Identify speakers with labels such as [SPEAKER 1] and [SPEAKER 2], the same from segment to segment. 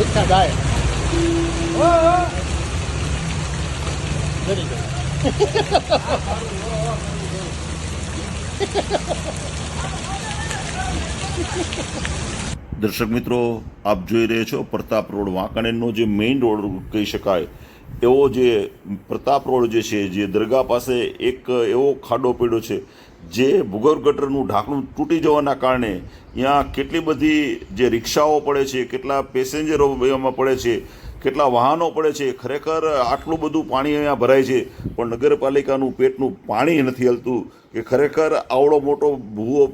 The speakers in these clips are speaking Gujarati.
[SPEAKER 1] રિક્ષા જાય જરી જરી.
[SPEAKER 2] દર્શક મિત્રો, આપ જોઈ રહ્યા છો પ્રતાપ રોડ વાંકાણેરનો જે મેઇન રોડ કહી શકાય, એવો જે પ્રતાપ રોડ જે છે, જે દરગાહ પાસે એક એવો ખાડો પડ્યો છે જે ભૂગર્ભ ગટરનું ઢાંકણું તૂટી જવાના કારણે ત્યાં કેટલી બધી જે રિક્ષાઓ પડે છે, કેટલા પેસેન્જરો એમાં પડે છે, કેટલા વાહનો પડે છે, ખરેખર આટલું બધું પાણી અહીંયા ભરાય છે. પણ નગરપાલિકાનું પેટનું પાણી નથી હલતું, કે ખરેખર આવડો મોટો ભૂવો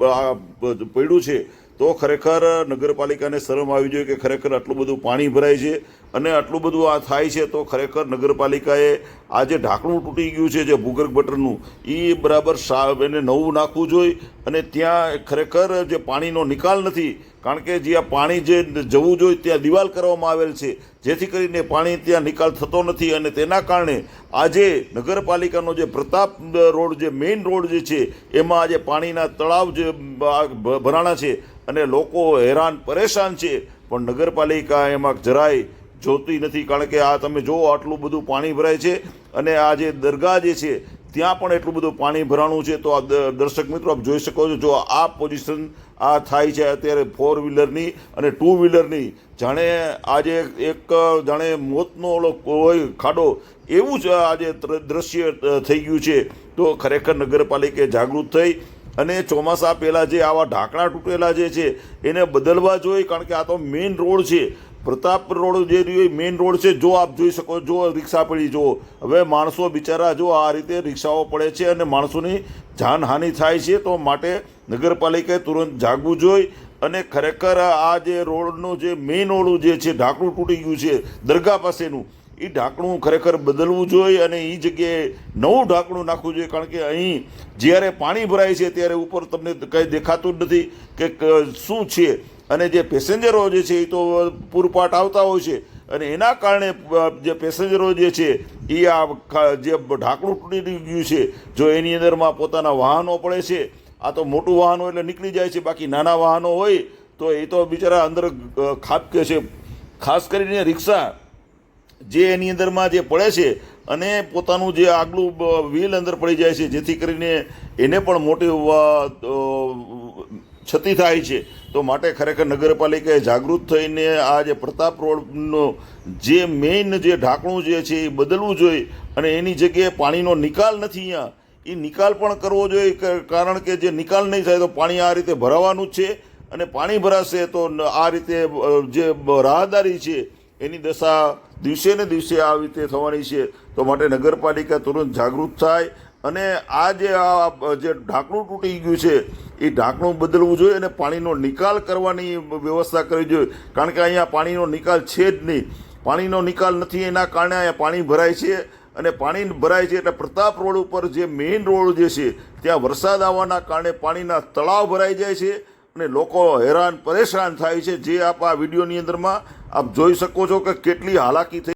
[SPEAKER 2] પડ્યું છે તો ખરેખર નગરપાલિકાને શરમ આવી જોઈએ કે ખરેખર આટલું બધું પાણી ભરાય છે અને આટલું બધું આ થાય છે તો ખરેખર નગરપાલિકાએ આ જે ઢાંકણું તૂટી ગયું છે જે ભૂગર્ભ ગટરનું એ બરાબર એને નવું નાખવું જોઈએ અને ત્યાં ખરેખર જે પાણીનો નિકાલ નથી કારણ કે જ્યાં પાણી જે જવું જોઈએ ત્યાં દિવાલ કરવામાં આવેલ છે. જેથી કરીને પાણી ત્યાં નિકાલ થતો નથી અને તેના કારણે આજે નગરપાલિકાનો જે પ્રતાપ રોડ જે મેઇન રોડ જે છે, એમાં આજે પાણીના તળાવ જે ભરાણા છે અને લોકો હેરાન પરેશાન છે. પણ નગરપાલિકા એમાં જરાય જોતી નથી. કારણ કે આ તમે જુઓ, આટલું બધું પાણી ભરાય છે અને આ જે દરગાહ જે છે ત્યાં પણ એટલું બધું પાણી ભરાણું છે તો આ દર્શક મિત્રો આપ જોઈ શકો છો, જો આ પોઝિશન આ થાય છે અત્યારે ફોર વ્હીલરની અને ટુ વ્હીલરની જાણે આજે એક, જાણે મોતનો ઓલો હોય ખાડો એવું જ આજે દ્રશ્ય થઈ ગયું છે. તો ખરેખર નગરપાલિકે જાગૃત થઈ અને ચોમાસા પહેલાં જે આવા ઢાંકણા તૂટેલા જે છે એને બદલવા જોઈએ, કારણ કે આ તો મેઇન રોડ છે. પ્રતાપ રોડ જે રહ્યો મેઇન રોડ છે. જો આપ જોઈ શકો જો રિક્ષા પડી જો હવે માણસો બિચારા જો આ રીતે રિક્ષાઓ પડે છે અને માણસોની જાનહાનિ થાય છે. તો માટે નગરપાલિકાએ તુરંત જાગવું જોઈએ અને ખરેખર આ જે રોડનું જે મેઇન ઓળું જે છે, ઢાંકણું તૂટી ગયું છે, દરગાહ પાસેનું, એ ઢાંકણું ખરેખર બદલવું જોઈએ અને એ જગ્યાએ નવું ઢાંકણું નાખવું જોઈએ. કારણ કે અહીં જ્યારે પાણી ભરાય છે, ત્યારે ઉપર તમને કંઈ દેખાતું જ નથી કે, શું છે. અને જે પેસેન્જરો જે છે એ તો પૂરપાટ આવતા હોય છે. અને એના કારણે જે પેસેન્જરો જે છે એ આ જે ઢાંકણું તૂટી ગયું છે, જો એની અંદરમાં પોતાના વાહનો પડે છે, આ તો મોટું વાહન એટલે નીકળી જાય છે, બાકી નાના વાહનો હોય તો એ તો બિચારા અંદર ખાબકે છે. ખાસ કરીને રિક્ષા જે એની અંદરમાં જે પડે છે અને પોતાનું જે આગલું વ્હીલ અંદર પડી જાય છે, જેથી કરીને એને પણ મોટી અ, થાય છે તો માટે ખરેખર નગરપાલિકાએ જાગૃત થઈને આ જે પ્રતાપ રોડનો જે મેઇન જે ઢાંકણું જે છે એ બદલવું જોઈએ અને એની જગ્યાએ પાણીનો નિકાલ નથી અહીંયા. એ નિકાલ પણ કરવો જોઈએ કારણ કે જે નિકાલ નહીં થાય તો પાણી આ રીતે ભરાવાનું છે અને પાણી ભરાશે તો આ રીતે જે રાહદારી છે એની દશા દિવસે ને દિવસે આ રીતે થવાની છે. તો માટે નગરપાલિકા તુરંત જાગૃત થાય અને આ જે આ જે ઢાંકણું તૂટી ગયું છે, એ ઢાંકણું બદલવું જોઈએ અને પાણીનો નિકાલ કરવાની વ્યવસ્થા કરવી જોઈએ. કારણ કે અહીંયા પાણીનો નિકાલ છે જ નહીં. પાણીનો નિકાલ નથી, એના કારણે અહીંયા પાણી ભરાય છે. અને પાણી ભરાય છે એટલે પ્રતાપ રોડ ઉપર જે મેઇન રોડ જે છે, ત્યાં વરસાદ આવવાના કારણે પાણીના તળાવ ભરાઈ જાય છે અને લોકો હેરાન, પરેશાન થાય છે. જે આપ આ વિડીયોની અંદરમાં આપ જોઈ શકો છો કે કેટલી હાલાકી થઈ